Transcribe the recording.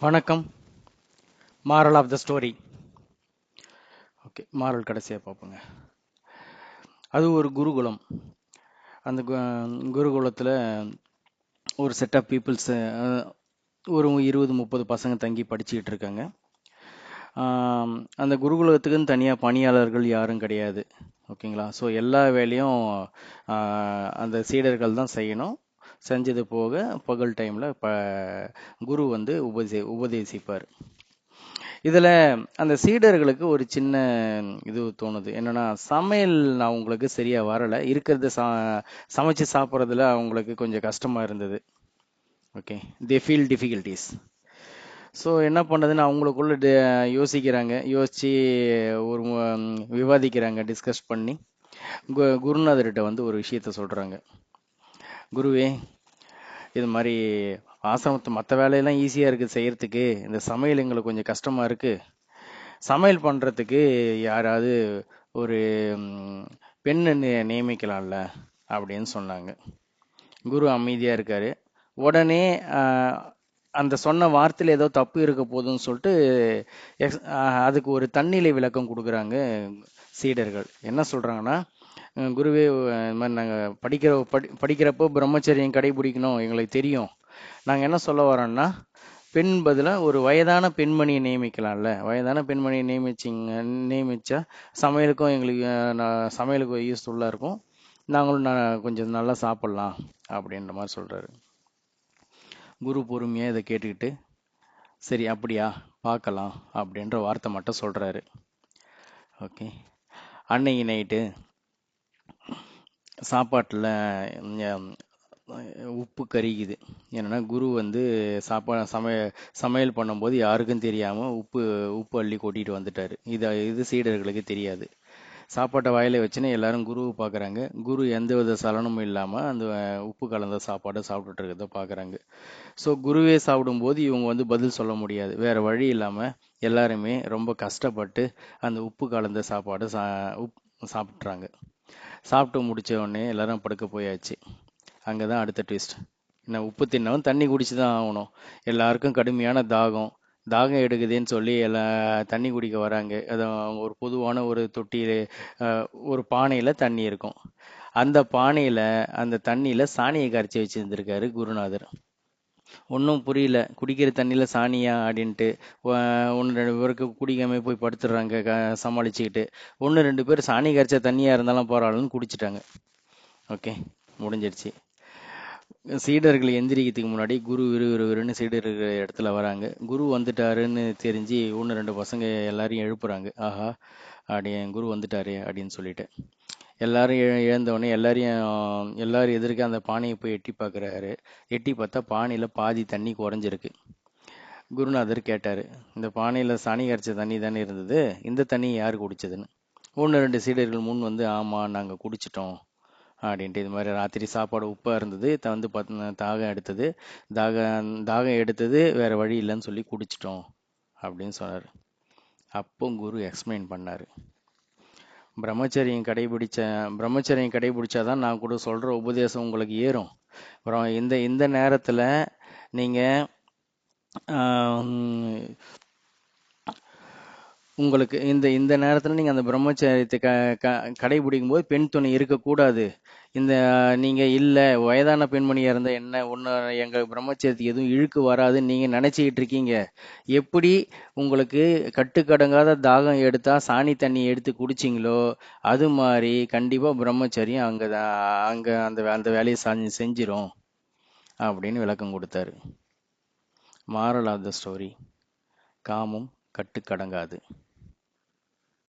வணக்கம். Moral of the story okay moral கடைசியாக பார்ப்போங்க. அது ஒரு குருகுலம். அந்த கு- குருகுலத்தில் ஒரு செட் ஆஃப் பீப்புள்ஸ் ஒரு இருபது முப்பது பசங்க தங்கி படிச்சுக்கிட்டு இருக்காங்க. அந்த குருகுலத்துக்குன்னு தனியாக பணியாளர்கள் யாரும் கிடையாது. ஓகேங்களா ஸோ எல்லா வேலையும் அந்த சீடர்கள் தான் செய்யணும். செஞ்சது போக பகல் டைமில் ப குரு வந்து உபதே உபதேசிப்பார். இதில் அந்த சீடர்களுக்கு ஒரு சின்ன இது தோணுது. என்னென்னா சமையல் அவங்களுக்கு சரியாக வரலை. இருக்கிறத சா சமைச்சு சாப்பிட்றதுல அவங்களுக்கு கொஞ்சம் கஷ்டமாக இருந்தது. Okay they feel difficulties so என்ன பண்ணுறதுன்னு அவங்களுக்குள்ள யோசிக்கிறாங்க. யோசித்து ஒரு விவாதிக்கிறாங்க டிஸ்கஸ் பண்ணி. கு குருநாதர்கிட்ட வந்து ஒரு விஷயத்த சொல்கிறாங்க குருவே இது மாதிரி ஆசிரமத்து மற்ற வேலையெல்லாம் ஈஸியாக இருக்குது செய்கிறதுக்கு இந்த சமையல் எங்களுக்கு கொஞ்சம் கஷ்டமாக இருக்குது சமையல் பண்ணுறதுக்கு யாராவது ஒரு ம், பெண்ணை நியமிக்கலாம்ல அப்படின்னு சொன்னாங்க. குரு அமைதியாக இருக்கார். உடனே அந்த சொன்ன வார்த்தையில் ஏதோ தப்பு இருக்க போதுன்னு சொல்லிட்டு எக்ஸ் அதுக்கு ஒரு தன்னிலை விளக்கம் கொடுக்குறாங்க சீடர்கள். என்ன சொல்கிறாங்கன்னா குருவே இது இந்த மாதிரி நாங்கள் படிக்கிற படி படிக்கிறப்போ பிரம்மச்சரியம் கடைபிடிக்கணும் எங்களுக்கு தெரியும். நாங்கள் என்ன சொல்ல வரோம்னா பெண் பதிலாக ஒரு வயதான பெண்மணியை நியமிக்கலாம்ல. வயதான பெண்மணியை நியமிச்சிங்க நியமித்தா சமையலுக்கும் எங்களுக்கு நான் சமையலுக்கு யூஸ்ஃபுல்லாக இருக்கும். நாங்களும் நான் கொஞ்சம் நல்லா சாப்பிட்லாம் அப்படின்ற மாதிரி சொல்கிறாரு குரு பொறுமையாக இதை கேட்டுக்கிட்டு சரி அப்படியா பார்க்கலாம் அப்படின்ற வார்த்தை மட்டும் சொல்கிறாரு ஓகே. அன்னைக்கு நைட்டு சாப்பாட்டில் உப்பு கரிக்குது. என்னென்னா குரு வந்து சாப்பா சமைய சமையல் பண்ணும்போது யாருக்கும் தெரியாமல் உப்பு உப்பு அள்ளி கொட்டிட்டு வந்துட்டாரு. இது இது சீடர்களுக்கு தெரியாது. சாப்பாட்டை வாயில வச்சுன்னு எல்லாரும் குருவை பார்க்குறாங்க குரு எந்த வித சலனமும் இல்லாமல் அந்த உப்பு கலந்த சாப்பாடை சாப்பிட்டுட்டு இருக்கிறத பார்க்குறாங்க ஸோ குருவே சாப்பிடும்போது இவங்க வந்து பதில் சொல்ல முடியாது. வேறு வழி இல்லாமல் எல்லாருமே ரொம்ப கஷ்டப்பட்டு அந்த உப்பு கலந்த சாப்பாடு சா உப் சாப்பிட்றாங்க சாப்பிட்டு முடித்த உடனே எல்லாரும் படுக்க போயாச்சு. அங்கே தான் அடுத்த ட்விஸ்ட் என்ன உப்பு தின்னவன் தண்ணி குடிச்சு தான் ஆகணும். எல்லாருக்கும் கடுமையான தாகம். தாகம் எடுக்குதுன்னு சொல்லி எல்லா தண்ணி குடிக்க வராங்க. அது ஒரு பொதுவான ஒரு தொட்டியில் ஒரு பானையில் தண்ணி இருக்கும். அந்த பானையில் அந்த தண்ணியில் சாணியை கரைச்சி வச்சுருந்துருக்காரு குருநாதர். ஒன்றும் புரியல. குடிக்கிற தண்ணியில் சாணியா அப்படின்ட்டு ஒன்று ரெண்டு பேருக்கு குடிக்காம போய் படுத்துடுறாங்க க சமாளிச்சுக்கிட்டு. ஒன்று ரெண்டு பேர் சாணி கரைச்ச தண்ணியாக இருந்தாலும் பரவாயில்லன்னு குடிச்சிட்டாங்க. ஓகே முடிஞ்சிருச்சு. சீடர்கள் எந்திரிக்கிறதுக்கு முன்னாடி குரு விறு விறுவிறுன்னு சீடர்கள் இடத்துல வராங்க. குரு வந்துட்டாருன்னு தெரிஞ்சு ஒன்று ரெண்டு பசங்க எல்லாரையும் எழுப்புறாங்க. ஆஹா அப்படி என் குரு வந்துட்டாரு அப்படின்னு சொல்லிட்டு. எல்லாரும் இழந்தவொடனே எல்லாரையும் எல்லாரும் எதிர்க்க அந்த பானையை போய் எட்டி பார்க்குறாரு எட்டி பார்த்தா பானையில் பாதி தண்ணி குறைஞ்சிருக்கு. குருநாதர் கேட்டார் இந்த பானையில் சனி கரைச்ச தண்ணி தானே இருந்தது? இந்த தண்ணி யார் குடிச்சதுன்னு? ஒன்று ரெண்டு சீடர்கள் முன் வந்து ஆமாம் நாங்கள் குடிச்சிட்டோம் அப்படின்ட்டு இது மாதிரி ராத்திரி சாப்பாடு உப்பாக இருந்தது த- வந்து பார்த்து தாகம் எடுத்தது. தாகம் தாகம் எடுத்தது வேறு வழி இல்லைன்னு சொல்லி குடிச்சிட்டோம் அப்படின்னு சொன்னார். அப்போ குரு எக்ஸ்பிளைன் பண்ணார். பிரம்மச்சரியம் கடைபிடிச்ச பிரம்மச்சரியம் கடைபிடிச்சாதான் நான் கூட சொல்கிற உபதேசம் உங்களுக்கு ஏறும். அப்புறம் இந்த இந்த நேரத்தில் நீங்கள் உங்களுக்கு இந்த இந்த நேரத்தில் நீங்கள் அந்த பிரம்மச்சரியத்தை க க கடைபிடிக்கும் போது பெண் துணை இருக்கக்கூடாது. இந்த நீங்கள் இல்லை வயதான பெண்மணியாக இருந்தால் என்ன ஒன்று எங்கள் பிரம்மச்சரியத்துக்கு எதுவும் இழுக்கு வராதுன்னு நீங்கள் நினச்சிக்கிட்டு இருக்கீங்க. எப்படி உங்களுக்கு கட்டுக்கடங்காத தாகம் எடுத்தால் சாணி தண்ணி எடுத்து குடிச்சிங்களோ அது மாதிரி கண்டிப்பாக பிரம்மச்சரியம் அங்கே தான் அங்கே அந்த வே- அந்த வேலையை செஞ்சு செஞ்சிடும் அப்படின்னு விளக்கம் கொடுத்தாரு. மாரல் ஆஃப் த ஸ்டோரி காமம் கட்டுக்கடங்காது.